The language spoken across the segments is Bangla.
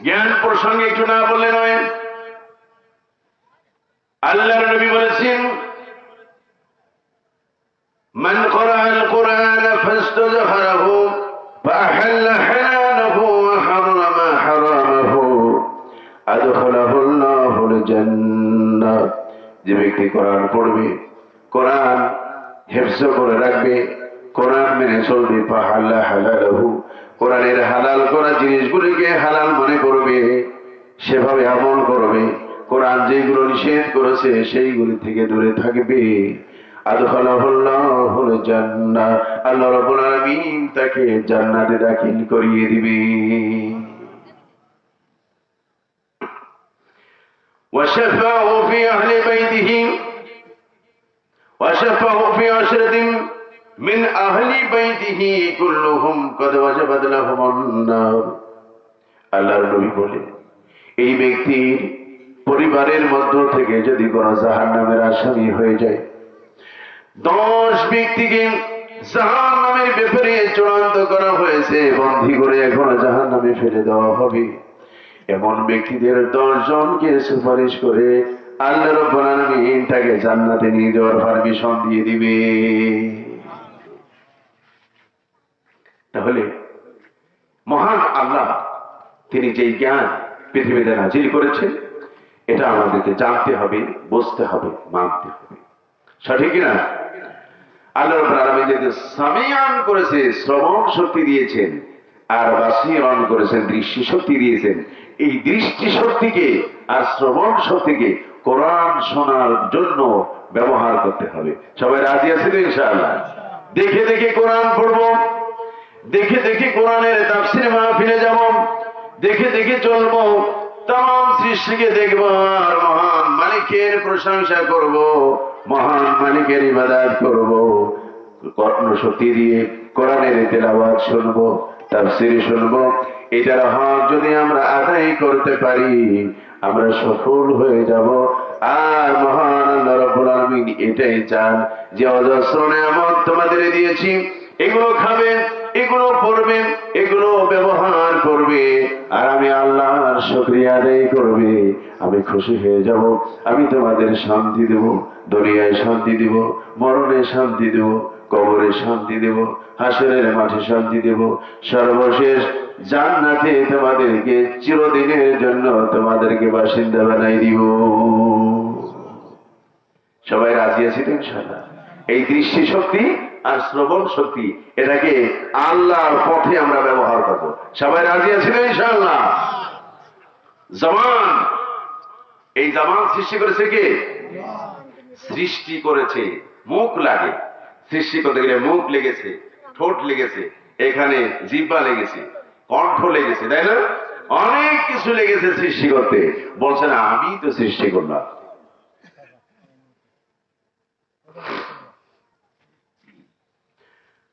জ্ঞান প্রসঙ্গে একটু না বললে নয় আল্লাহর নবী বলেছেন من قرأ القرآن فاستظهره فأحل حلاله وحرم حرامه أدخله الله الجنة যে ব্যক্তি কোরআন পড়বে কোরআন হেফজ করে রাখবে কোরআন মেনে চলবে পাহাল্লা হালালহু কোরআনের হালাল করা জিনিসগুলিকে হালাল মনে করবে সেভাবে আমল করবে কোরআন যেগুলো নিষেধ করেছে সেইগুলি থেকে দূরে থাকবে আদখালাহুল্লাহুল জান্নাহ আল্লাহ রাব্বুল আলামিন তাকে জান্নাতে দাখিল করিয়ে দিবে وشفعه في أهل بيته وشفعه في عشرة من أهل بيته كلهم قد وجبت لهم النار আল্লাহর নবী বলে এই ব্যক্তির পরিবারের মধ্য থেকে যদি কোন জাহান নামের আসামি হয়ে যায় দশ ব্যক্তিকে জাহান নামের ব্যাপারে চূড়ান্ত করা হয়েছে বন্দী করে এখনো জাহান নামে ফেলে দেওয়া হবে এমন ব্যক্তিদের দশ জনকে সুপারিশ করে আল্লাহ রব্বুল আলামিন তাকে জান্নাতে নিয়ে যাওয়ার পারমিশন দিয়ে দিবে তাহলে মহান আল্লাহ, তিনি যেই জ্ঞান পৃথিবীতে নাজিল করেছেন, এটা আমাদেরকে জানতে হবে, বুঝতে হবে, মানতে হবে। সঠিক না আল্লাহ সামিয়ান করেছে, শ্রবণ শক্তি দিয়েছেন, আর করেছেন দৃষ্টি শক্তি দিয়েছেন, এই দৃষ্টি শক্তিকে আর শ্রবণ শক্তিকে কোরআন শোনার জন্য ব্যবহার করতে হবে। সবাই রাজি ইনশাআল্লাহ? দেখে দেখে কোরআন পড়ব। দেখে দেখে কোরআনের তাফসির মাহফিলে যাব। দেখে দেখে চলবো। তাম সৃষ্টিকে দেখব আর মহান মালিকের প্রশংসা করব। মহান মালিকের ইবাদত করব। কর্ণ শক্তি দিয়ে কোরআনের তেলাওয়াত শুনব, তাফসির শুনব। এটার হক যদি আমরা আদায় করতে পারি, আমরা সফল হয়ে যাব। আর মহান আল্লাহ রাব্বুল আলামিন এটাই চান যে অজস্র নিয়ামত তোমাদের দিয়েছি। এগুলো খাবেন এগুলো পড়বেন এগুলো ব্যবহার করবে, আর আমি আল্লাহর শুকরিয়া আদায় করবে। আমি খুশি হয়ে যাব, আমি তোমাদের শান্তি দেব, দুনিয়ায় শান্তি দেব, মরণে শান্তি দেব, কবরে শান্তি দেব, হাসরের মাঠে শান্তি দেব। সর্বশেষ জান্নাতে তোমাদেরকে চিরদিনের জন্য তোমাদেরকে বাসিন্দা বানাই দিব। সবাই রাজি আছি তো এই দৃষ্টি শক্তি আর শ্রবণ শক্তি, এটাকে আল্লাহর পথে আমরা ব্যবহার করব। সবাই রাজি আছি তো ইনশাআল্লাহ? জমান এই জামান সৃষ্টি করেছে কে? সৃষ্টি করেছে। মুখ লাগে। সৃষ্টি করতে গেলে মুখ লেগেছে, ঠোঁট লেগেছে, এখানে জিব্বা লেগেছে, কণ্ঠ লেগেছে, তাই না? অনেক কিছু লেগেছে সৃষ্টি করতে। বলছেন আমি তো সৃষ্টি করলাম।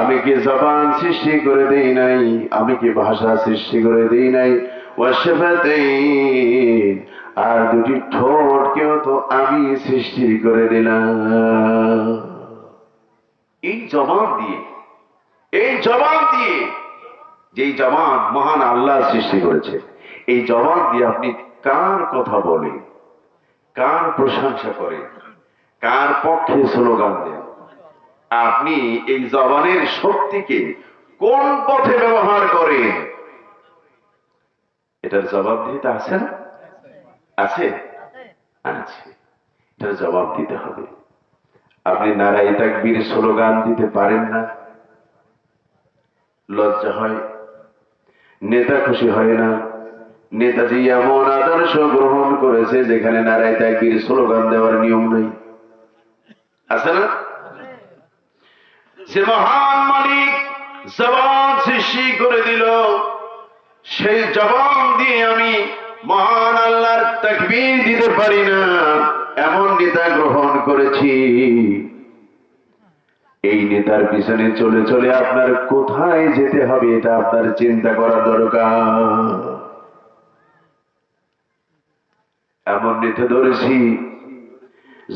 আমি কি জবান সৃষ্টি করে দেই নাই? আমি কি ভাষা সৃষ্টি করে দেই নাই? আর দুটি ঠোঁট কেউ তো আমি সৃষ্টি করে দিলাম। এই জবান দিয়ে, এই জবান দিয়ে, যেই জবান মহান আল্লাহ সৃষ্টি করেছে, এই জবান দিয়ে আপনি কার কথা বলেন? কার প্রশংসা করেন? কার পক্ষে স্লোগান দেন? আপনি এই জবানের শক্তিকে কোন পথে ব্যবহার করেন এটার জবাব দিতে আছে না? আছে? আছে। এটার জবাব দিতে হবে। আপনি নারাই তাকবীর স্লোগান দিতে পারেন না। লজ্জা হয়। নেতা খুশি হয় না। নেতাজি এমন আদর্শ গ্রহণ করেছে যেখানে নারায় তাকবীর স্লোগান দেওয়ার নিয়ম নেই। আছে না? যে মহান মালিক জবান সৃষ্টি করে দিল, সেই জবান দিয়ে আমি মহান আল্লাহর তাকবীর দিতে পারি না, এমন নেতা গ্রহণ করেছি। এই নেতার পিছনে চলে চলে আপনার কোথায় যেতে হবে, এটা আপনার চিন্তা করা দরকার। এমন নেতা ধরেছি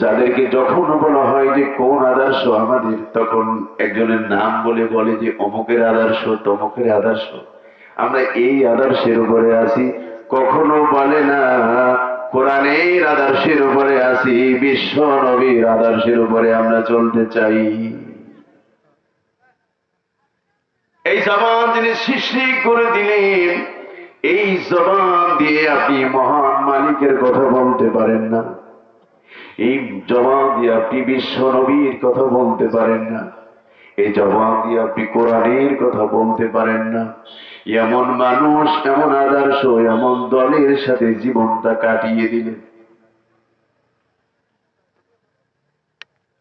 যাদেরকে যখন বলা হয় যে কোন আদর্শ আমাদের, তখন একজনের নাম বলে বলে যে অমুকের আদর্শ, তমুকের আদর্শ। আমরা এই আদর্শের উপরে আছি। কখনো বলে না, কোরআনের আদর্শের উপরে আছি, বিশ্ব নবীর আদর্শের উপরে আমরা চলতে চাই। এই জবান তিনি সৃষ্টি করে দিলেন, এই জবান দিয়ে আপনি মহান মালিকের কথা বলতে পারেন না। এই জবান দিয়ে আপনি বিশ্ব নবীর কথা বলতে পারেন না। এই জবান দিয়ে আপনি কোরআনের কথা বলতে পারেন না। এমন মানুষ, এমন আদর্শ, এমন দলের সাথে জীবনটা কাটিয়ে দিলেন।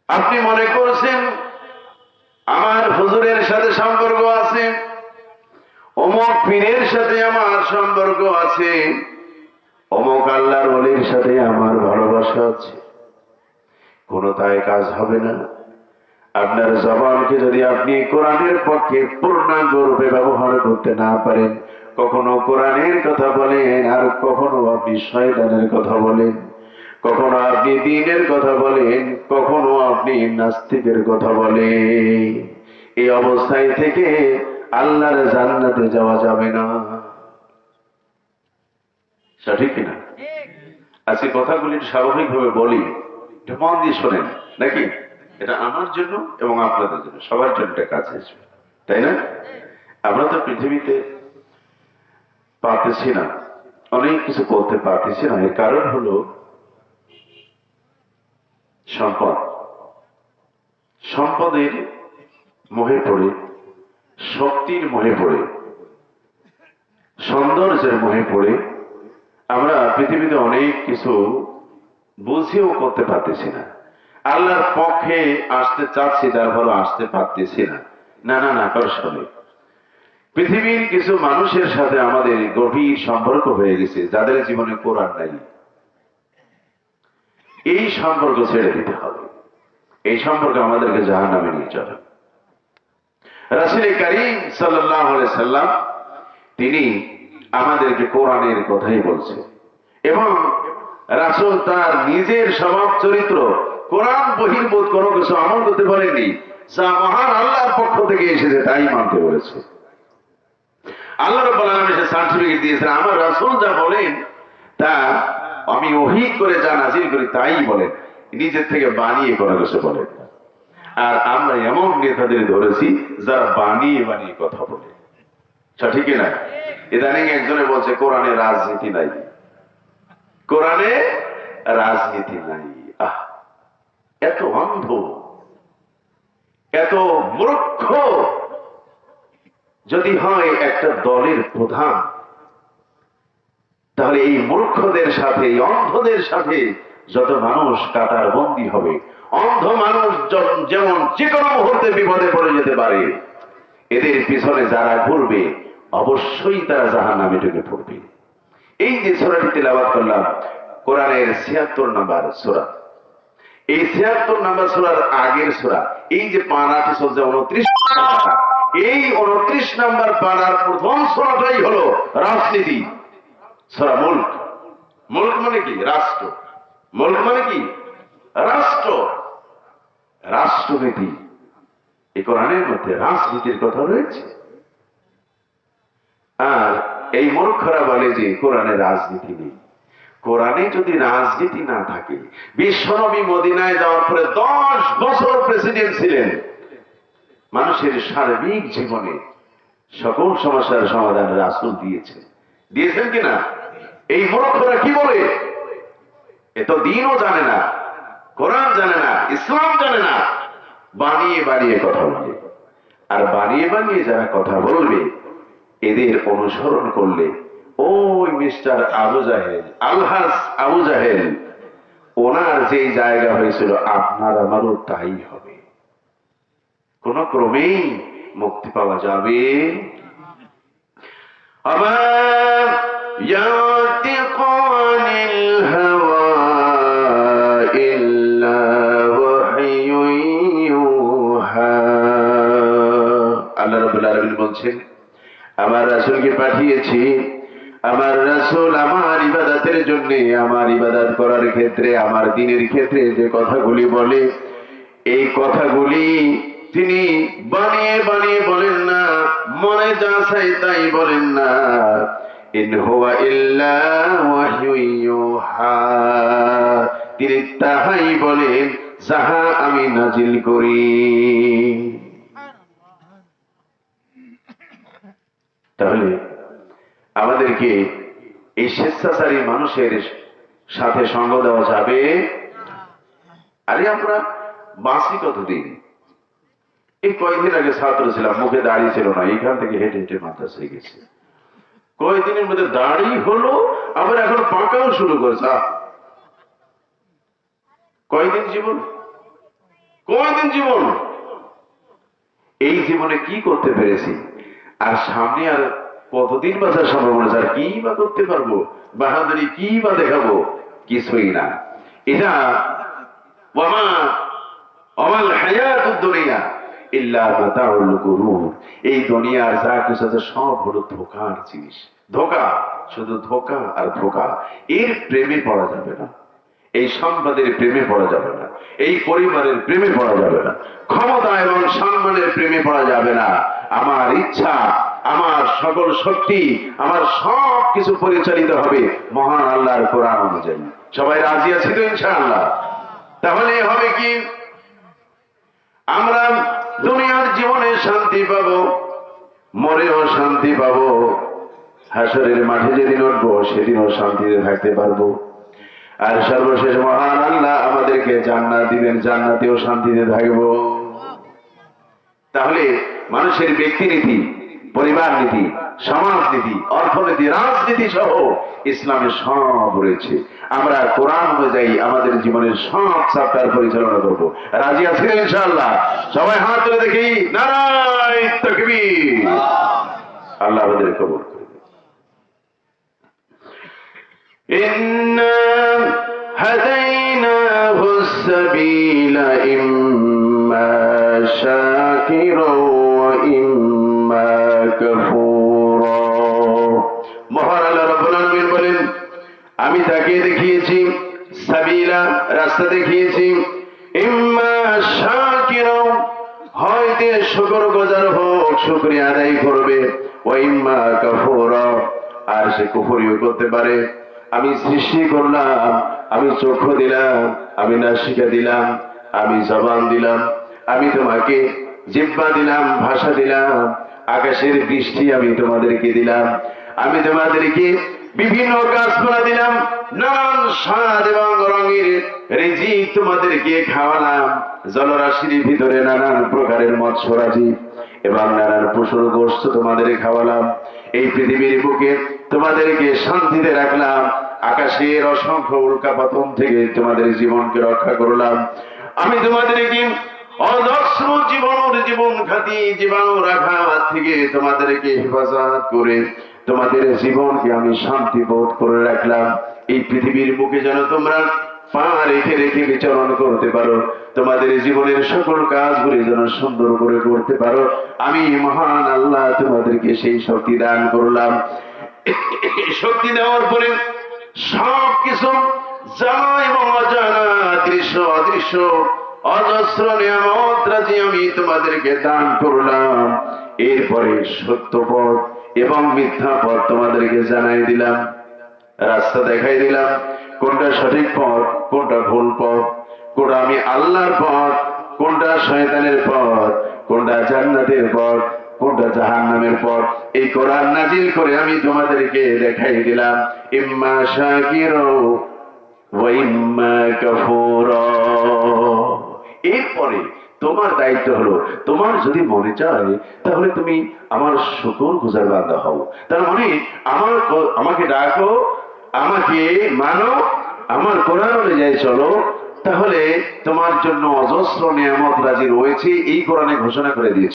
আপনি মনে করছেন আমার হুজুরের সাথে সম্পর্ক আছে? অমুক পীরের সাথে আমার সম্পর্ক আছে? অমুক আল্লাহর অলির সাথে আমার ভালোবাসা আছে? কোনো তাই কাজ হবে না। আপনার জবানকে যদি আপনি কোরআনের পক্ষে পূর্ণাঙ্গ রূপে ব্যবহার করতে না পারেন কখনো কোরআনের কথা বলেন আর কখনো আপনি শয়তানের কথা বলেন। কখনো আপনি দিনের কথা বলেন কখনো আপনি নাস্তিকের কথা বলেন। এই অবস্থায় থেকে আল্লাহর জান্নাতে যাওয়া যাবে না। সঠিক কিনা আজকে কথাগুলি স্বাভাবিকভাবে বলি। একটু মন দিয়ে শোনেন, নাকি? এটা আমার জন্য এবং আপনাদের জন্য, সবার জন্য এটা কাছে আসবে, তাই না? আমরা তো পৃথিবীতে পারতেছি না, অনেক কিছু করতে পারতেছি না, এর কারণ হলো সম্পদ। সম্পদের মোহে পড়ে, শক্তির মোহে পড়ে, সৌন্দর্যের মোহে পড়ে, আমরা পৃথিবীতে অনেক কিছু বুঝেও করতে পারতেছি না। আল্লাহর পক্ষে আসতে চাচ্ছি, তারপরও আসতে পারতেছি না। না না না শোনে পৃথিবীর কিছু মানুষের সাথে আমাদের গভীর সম্পর্ক হয়ে গেছে, যাদের জীবনে কোরআন নাই। এই সম্পর্ক ছেড়ে দিতে হবে। এই সম্পর্ক আমাদেরকে জাহান নামে নিয়ে চলে। রাসুল করিম সাল্লাম, তিনি আমাদেরকে কোরআনের কথাই বলছে এবং রাসুল তার নিজের স্বভাব চরিত্র, কোরআন বহির্ভূত কোনো কিছু আমল করতে পারেনি যা মহান আল্লাহর পক্ষ থেকে এসেছে, তাই মানতে বলেছে। আল্লাহ রব্বুল আলামিন সার্টিফিকেট দিয়েছেন, আমার রাসূল যা বলেন, তা আমি ওহি করে যা নাজিল করি, তাই বলেন, নিজের থেকে বানিয়ে কোনো কিছু বলেন আর আমরা এমন নেতাদের ধরেছি, যারা বানিয়ে বানিয়ে কথা বলে। সঠিক না? ইদানিং একজনে বলছে, কোরআনে রাজনীতি নাই। কোরআনে রাজনীতি নাই। আহ, এত অন্ধ, এত মূর্খ। যদি হয় একটা দলের প্রধান, তাহলে এই মূর্খদের সাথে, এই অন্ধদের সাথে যত মানুষ কাতার বন্দী হবে, অন্ধ মানুষ যেমন যে কোনো মুহূর্তে বিপদে পড়ে যেতে পারে, এদের পিছনে যারা ঘুরবে, অবশ্যই তারা জাহান নামে ঢুকে পড়বে। এই যে সোরাটি তেলাবাদ করলাম, কোরআনের ছিয়াত্তর নাম্বার সোরা। এই ছিয়াত্তর নাম্বার সোরার আগের সোরা, এই যে পানাটি চলছে উনত্রিশ এই উনত্রিশ নাম্বার পানার প্রথম সোরাটাই হলো রাজনীতি। সোরা মুল্ক। মুল্ক মানে কি? রাষ্ট্র। মুল্ক মানে কি? রাষ্ট্র। রাষ্ট্রনীতি। এই কোরআনের মধ্যে রাজনীতির কথা রয়েছে। আর এই মূর্খরা বলে যে কোরআনে রাজনীতি নেই। কোরআনে যদি রাজনীতি না থাকে বিশ্বনবী মদিনায় যাওয়ার পরে দশ বছর প্রেসিডেন্ট ছিলেন। মানুষের সার্বিক জীবনে সকল সমস্যার সমাধান রাসুল দিয়েছে দিয়েছেন কিনা? এই মূর্খরা কি বলে? এ তো দিনও জানে না, কোরআন জানে না, ইসলাম জানে না। বানিয়ে বানিয়ে কথা বলে। আর বানিয়ে বানিয়ে যারা কথা বলবে এদের অনুসরণ করলে, ওই মিস্টার আবু জাহেল আলহাজ আবু জাহেল, ওনার যে জায়গা হয়েছিল, আপনার আমারও তাই হবে। কোন ক্রমেই মুক্তি পাওয়া যাবে। আবার আল্লাহ রবুল্লা রবিন বলছেন আমার রাসূলকে পাঠিয়েছি। আমার রাসূল আমার ইবাদতের জন্য, আমার ইবাদত করার ক্ষেত্রে, আমার দিনের ক্ষেত্রে যে কথাগুলি বলে, এই কথাগুলি তিনি বানিয়ে বানিয়ে বলেন না, মনে যা চাই তাই বলেন না। তিনি তাহাই বলেন, যাহা আমি নাজিল করি। তাহলে আমাদেরকে এই স্বেচ্ছাচারী মানুষের সাথে সঙ্গ দেওয়া যাবে। আরে আমরা বাঁচি কতদিন? এই কয়েকদিন আগে ছাত্র ছিলাম, মুখে দাড়ি ছিল না এখান থেকে হেঁটে হেঁটে মাদ্রাসায় গেছে। কয়েকদিনের মধ্যে দাড়ি হলো, আবার এখন পাকাও শুরু করেছে! কয়দিন জীবন? কয়দিন জীবন? এই জীবনে কি করতে পেরেছি? আর সামনে আর কতদিন বাঁচার সম্ভাবনা আছে কি বা করতে পারব? বাহাদুরি কি বা দেখাবো? কিছুই না। এটা যা শুধু আর এর প্রেমে পড়া যাবে না। এই প্রেমে পড়া যাবে না। এই পরিবারের প্রেমে পড়া যাবে না। ক্ষমতা এবং সম্মানের প্রেমে পড়া যাবে না। আমার ইচ্ছা, আমার সকল শক্তি, আমার সব কিছু পরিচালিত হবে মহান আল্লাহর কোরআন অনুযায়ী। সবাই রাজি আছি তো ইনশাআল্লাহ? তাহলে হবে কি? আমরা দুনিয়ার জীবনে শান্তি পাবো মরেও শান্তি পাবো, হাসরের মাঠে যেদিন উঠবো, সেদিনও শান্তিতে থাকতে পারব। আর সর্বশেষ মহান আল্লাহ আমাদেরকে জান্নাত দিবেন, জান্নাতেও শান্তিতে থাকব। মানুষের ব্যক্তিনীতি পরিবার নীতি সমাজ নীতি অর্থনীতি রাজনীতি সহ ইসলামের সব রয়েছে আমরা কোরআন অনুযায়ী আমাদের জীবনের সব চাপ্টার পরিচালনা করব রাজি আছেন ইনশাআল্লাহ সবাই হাত তুলে দেখি নারায় তকবীর আল্লাহ আমাদের কবর করবে إنا هديناه السبيل إما شاكرا আমি তাকে দেখিয়েছি, সাবিলা রাস্তা দেখিয়েছি। হয়তো শুকর গজার হোক, শুকরিয়া আদায় করবে। ও ইম্মা আর সে কুফরিও করতে পারে। আমি সৃষ্টি করলাম, আমি চক্ষু দিলাম, আমি নাসিকা দিলাম, আমি জবান দিলাম, আমি তোমাকে জিব্বা দিলাম, ভাষা দিলাম, আকাশের বৃষ্টি আমি তোমাদেরকে দিলাম। আমি তোমাদেরকে বিভিন্ন গাছপালা দিলাম। নানান স্বাদ এবং রঙের রেজি তোমাদেরকে খাওয়ালাম। জলরাশির ভিতরে নানান প্রকারের মৎস্যরাজি এবং নানান পশুর গোষ্ঠ তোমাদের খাওয়ালাম। এই পৃথিবীর বুকে তোমাদেরকে শান্তিতে রাখলাম। আকাশের অসংখ্য উল্কাপাতন থেকে তোমাদের জীবনকে রক্ষা করলাম। আমি তোমাদেরকে অদর্শ জীবনের জীবন খাতি জীবাণু রাখা থেকে তোমাদেরকে হেফাজত করে তোমাদের জীবনকে আমি শান্তি বোধ করে রাখলাম। এই পৃথিবীর বুকে যেন তোমরা পা রেখে রেখে বিচরণ করতে পারো। তোমাদের জীবনের সকল কাজগুলি যেন সুন্দর করে করতে পারো। আমি মহান আল্লাহ তোমাদেরকে সেই শক্তি দান করলাম। শক্তি দেওয়ার পরে সব কিছু জানা এবং দৃশ্য অদৃশ্য, অজস্র নিয়ামত রাজি আমি তোমাদেরকে দান করলাম। এরপরে সত্য পথ এবং মিথ্যা পথ তোমাদেরকে জানাই দিলাম, রাস্তা দেখাই দিলাম, কোনটা সঠিক পথ, কোনটা ভুল পথ, কোনটা আমি আল্লাহর পথ, কোনটা শয়তানের পথ, কোনটা জান্নাতের পথ, কোনটা জাহান্নামের পথ। এই কোরআন নাজিল করে আমি তোমাদেরকে দেখাই দিলাম, ইম্মা শাকিরো ওয়া ইম্মা কাফুরা। এরপরে তোমার দায়িত্ব হলো, তোমার যদি মনে চায়, তাহলে তুমি আমার শুকর গুজার বান্ধা হও। তার মানে আমার আমাকে ডাকো, আমাকে মানো, আমার কোরআন অনুযায়ী চলো, তাহলে তোমার জন্য অজস্র নিয়ামত রাজি রয়েছে, এই কোরআনে ঘোষণা করে দিয়েছে।